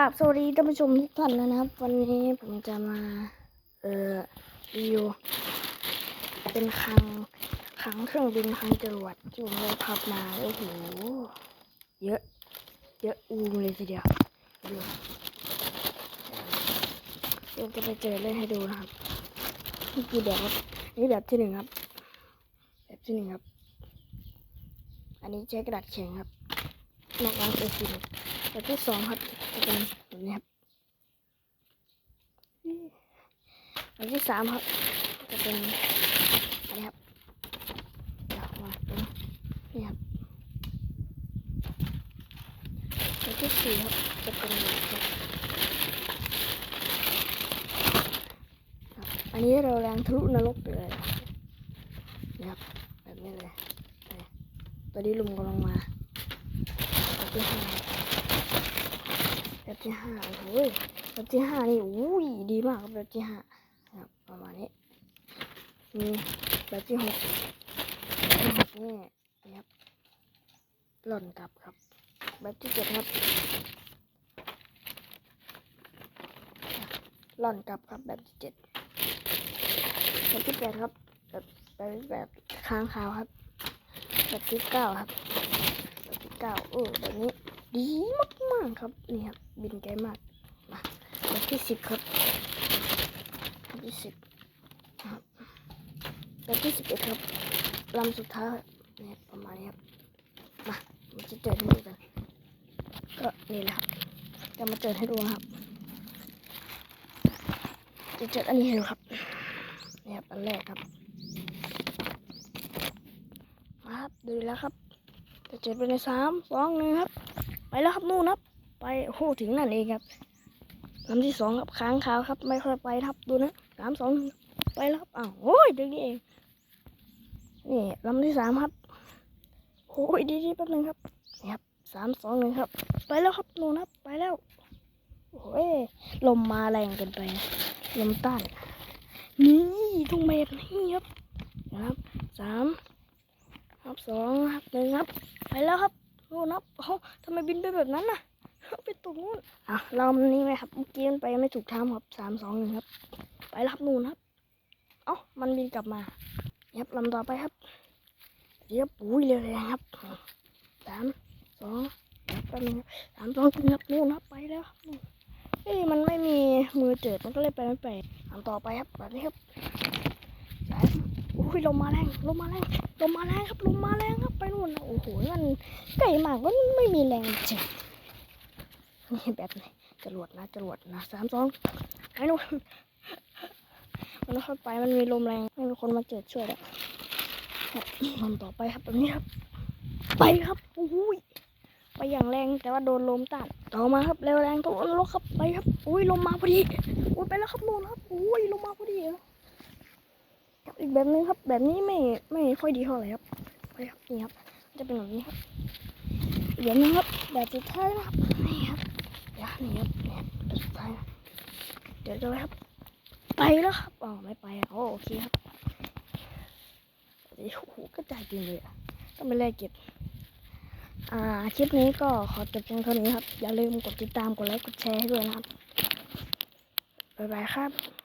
ครับสวัสดีท่านผู้ชมทุกท่านนะครับ วันนี้ผมจะมา เอ่อรีวิวเป็นคลังคลังเครื่องบินคลังจรวดที่ผมได้พับมาโอ้โหเยอะ เยอะอูมเลยทีเดียวดูเดี๋ยวจะไปเจอเล่นให้ดูนะครับนี่กี่แบบนี่แบบที่หนึ่งครับ แบบที่หนึ่งครับ อันนี้ใช้กระดาษแข็งครับนอกนั้นเป็นฟิม แบบที่สองครับจะเป็นแบบนี้ครับแบบที่สามครับ จะเป็นอันนี้ครับมาเป็นนี่ครับแบบที่สี่ครับจะเป็นแบบนี้ครับอันนี้เราแรงทะลุนรกเลยนะครับแบบนี้เลยตอนนี้ลุมกำลังมาแบบที่ห้า แบบที่ห้าโอ้โหแบบที่ห้านี่อุ้ยดีมากครับแบบที่ห้าครับประมาณนี้มีแบบที่หกแบบที่หกนี่นะครับ หล่นกลับครับ แบบที่เจ็ดครับ หล่นกลับครับแบบที่เจ็ดแบบที่แปดครับ แบบแบบแบบค้างคาวครับ แบบที่เก้าครับ แบบที่เก้าเออแบบนี้ ดีมากๆครับนี่ครับบินไกลมากมาแบบที่สิบครับแบบที่สิบครับแบบที่สิบเอ็ดครับลำสุดท้ายเนี่ยประมาณนี้ครับมามาจะเจอให้ดูกันก็นี่แหละครับจะมาเจอให้ดูครับ จะเจออันนี้ให้ดูครับนี่ครับอันแรกครับมาครับดูแล้วครับจะเจอไปในสามสองหนึ่งครับ แล้วครับนู่นครับ ไปโอ้โหถึงนั่นเองครับลำที่สองครับค้างคาวครับ ไม่ค่อยไปครับดูนะสามสองไปแล้วครับอ้าวโอ้ยเดี๋ยวนี้เองนี่ลำที่สามครับโอ้ยดีๆแป๊บนึงครับนี่ครับสามสองหนึ่งครับ ไปแล้วครับนู่นครับไปแล้วโอ้ยลมมาแรงเกินไปลมต้านนี่ตรงแบบนี้ครับนะครับสามครับสองครับหนึ่งครับ ไปแล้วครับ นู่นครับเอ้าทำไมบินไปแบบนั้นน่ะไปตรงนู้นอะเรามันนี่ไหมครับเมื่อกี้มันไปไม่ถูกทางครับสามสองหนึ่งครับ ไปแล้วครับนู่นครับ เอ้ามันบินกลับมาครับลำต่อไปครับเดี๋ยวปุ้ยเลยครับสามสองครับแป๊บนึงสามสองหนึ่งครับนู่นครับไปแล้วเอ้ยมันไม่มีมือเจิดมันก็เลยไปไม่ไปลำต่อไปครับแบบนี้ครับสาม ยลมมาแรงลมมาแรงลมมาแรงครับลมมาแรงครับไปนู่นะโอ้โหมันไก่หมากมันไม่มีแรงจริงนี่แบบไหนจรวดนะจรวดนะสามสองไอ้นู่นมันเข้าไปมันมีลมแรงไม่มีคนมาเจิดช่วยแล้วลมต่อไปครับแบบนี้ครับ ไปครับโอ้ยไปอย่างแรงแต่ว่าโดนลมต้านต่อมาครับเร็วแรงตัวรถครับไปครับอุ้ยลมมาพอดีอุ้ยไปแล้วครับนู่นครับอุ้ยลมมาพอดีครับ อีกแบบนึงครับ แบบนี้ไม่ไม่ค่อยดีเท่าไหร่ครับไปครับนี่ครับ จะเป็นแบบนี้ครับเดี๋ยวนะครับ แบบสุดท้ายนะครับนี่ครับเดี๋ยวนี่ครับนี่แบบสุดท้ายนะเดี๋ยวจะไปครับ ไปแล้วครับอ๋อไม่ไปอะโอโอเคครับโอ้โหกระจายจริงเลยอะต้องไปไล่เก็บอ่าคลิปนี้ก็ขอจบเพียงเท่านี้ครับ อย่าลืมกดติดตามกดไลค์กดแชร์ให้ด้วยนะครับบ๊ายบายครับ